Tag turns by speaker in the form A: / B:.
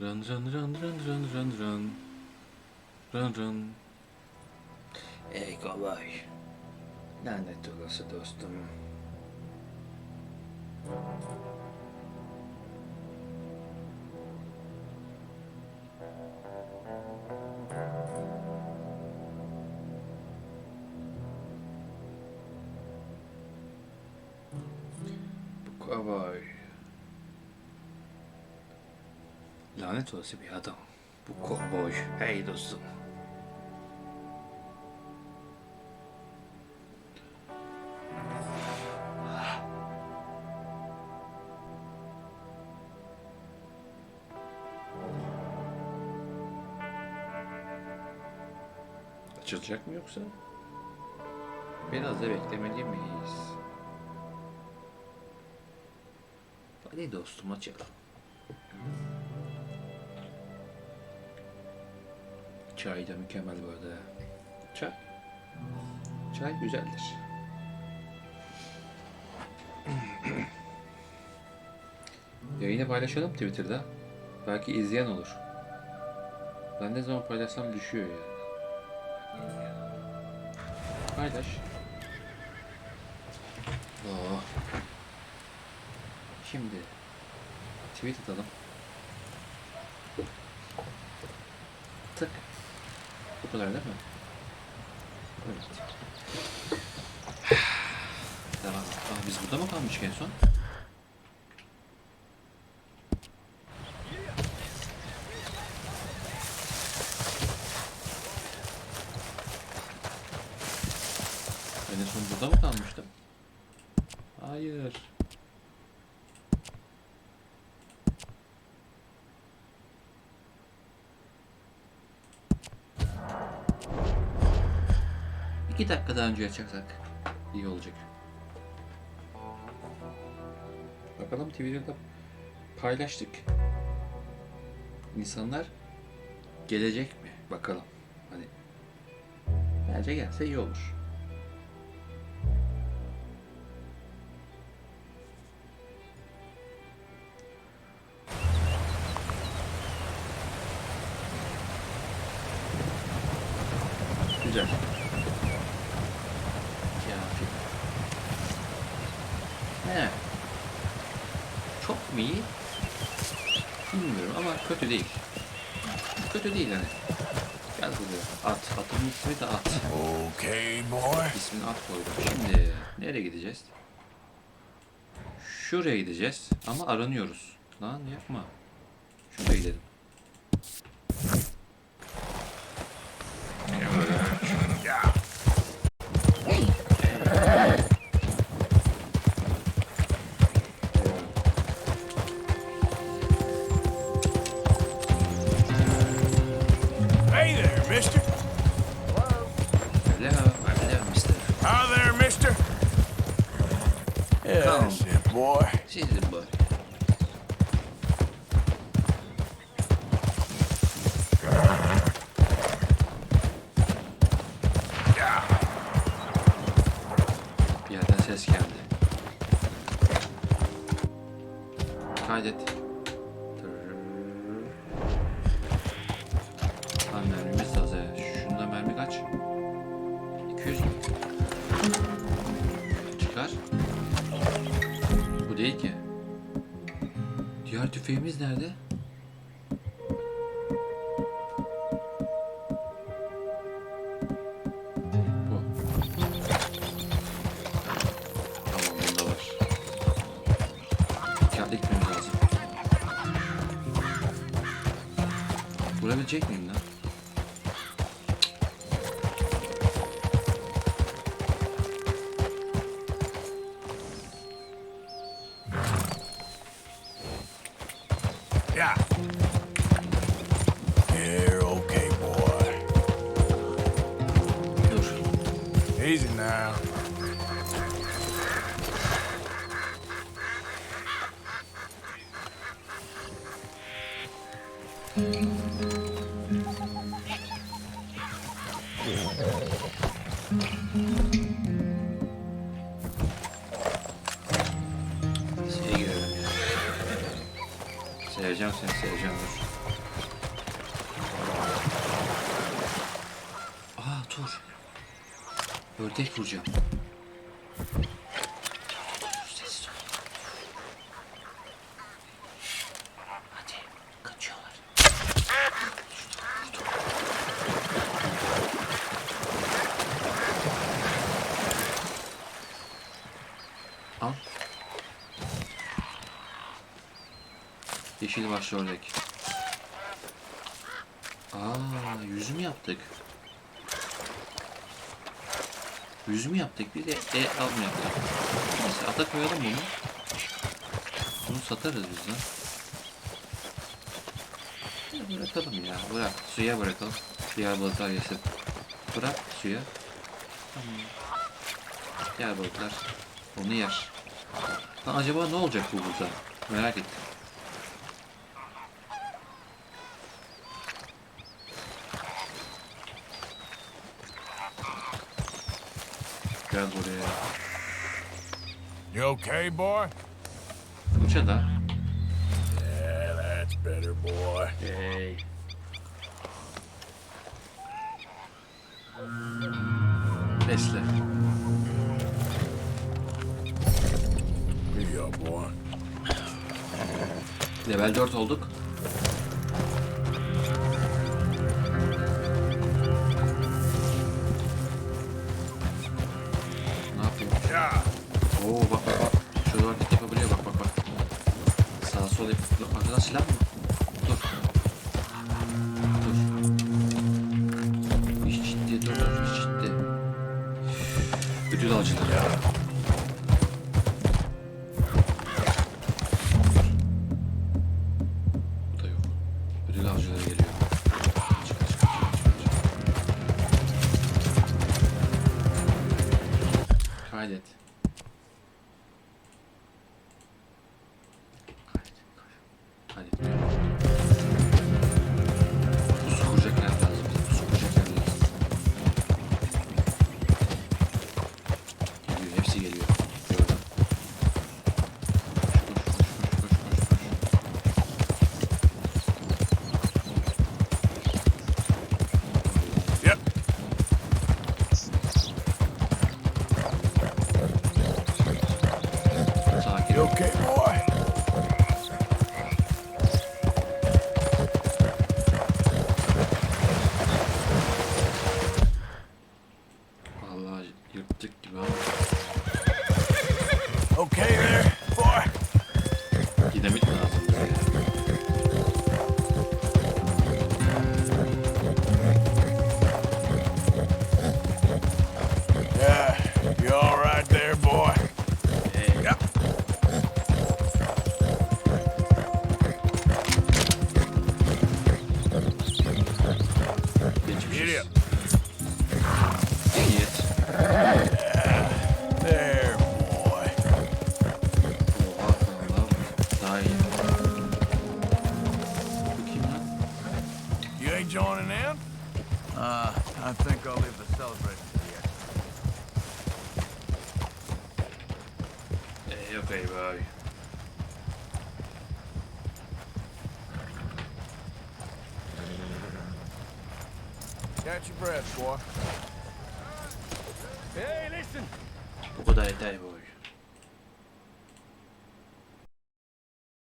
A: Run run run run run run run. Run run.
B: Ey kovboy. Lanet olası dostum. Bu kovboy. Lanet olası bir adam. Bu kovboy. Hey dostum. Açılacak mı yoksa? Biraz da beklemeli miyiz? Hadi dostum açalım. Çay da mükemmel bu arada. Çay. Çay güzeldir. Yayını paylaşalım Twitter'da. Belki izleyen olur. Ben ne zaman paylaşsam düşüyor ya. Paylaş. Oh. Şimdi tweet atalım. Tık. Bu kadar değil mi? Evet. Devam. Aa, biz burada mı kalmıştık en son? Ben en son burada mı kalmıştım? Hayır. İki dakika daha önce açarsak iyi olacak. Bakalım Twitter'da paylaştık. İnsanlar gelecek mi? Bakalım. Hani bence gelse iyi olur. Güzel. He. Çok mu iyi? Bilmiyorum ama kötü değil. Kötü değil hani. Gel buraya. At. Atın ismi de at.
C: Okay, boy.
A: İsmini at koydum. Şimdi nereye gideceğiz? Şuraya gideceğiz ama aranıyoruz. Lan yapma. Şuraya gidelim.
C: Boy.
A: Sizin. Bir yerden ses geldi. Kaydet. Değil ki. Diğer tüfeğimiz nerede? Bu. Var. Dikkatli gitmemiz lazım. Miyim lan?
C: Yeah. You're okay, boy. Easy now.
B: Seveceğim seni seveceğim dur. Aa dur. Ördek vuracağım. Yeşil başlı ördek. Aa, yüz mü yaptık? Yüz mü yaptık? Bir de e al mı yaptık? Neyse ata koyalım bunu. Bunu satarız biz lan. Bırakalım ya. Bırak. Suya bırakalım. Diğer balıklar yesin. Bırak suya. Tamam. Diğer balıklar onu yer. Lan acaba ne olacak bu burada? Merak ettim. Gel buraya.
C: You okay, boy?
B: Uça da.
C: Yeah, that's better, boy.
B: Hey. Besle.
C: Here you boy.
B: Level 4 olduk. Sola yapıp... Arkadan silah mı? Dur. Dur. İş ciddi dur dur iş ciddi. Ödül avcıları. Bu da yok. Ödül avcıları geliyor. Kaydet. Vallahi yırttık gibi ama.
C: Okay
D: I think I'll leave the celebration to the end.
B: Ee, yok eyvah.
C: Catch your breath, boy.
D: Hey, listen!
B: Bu kadar yeter bu.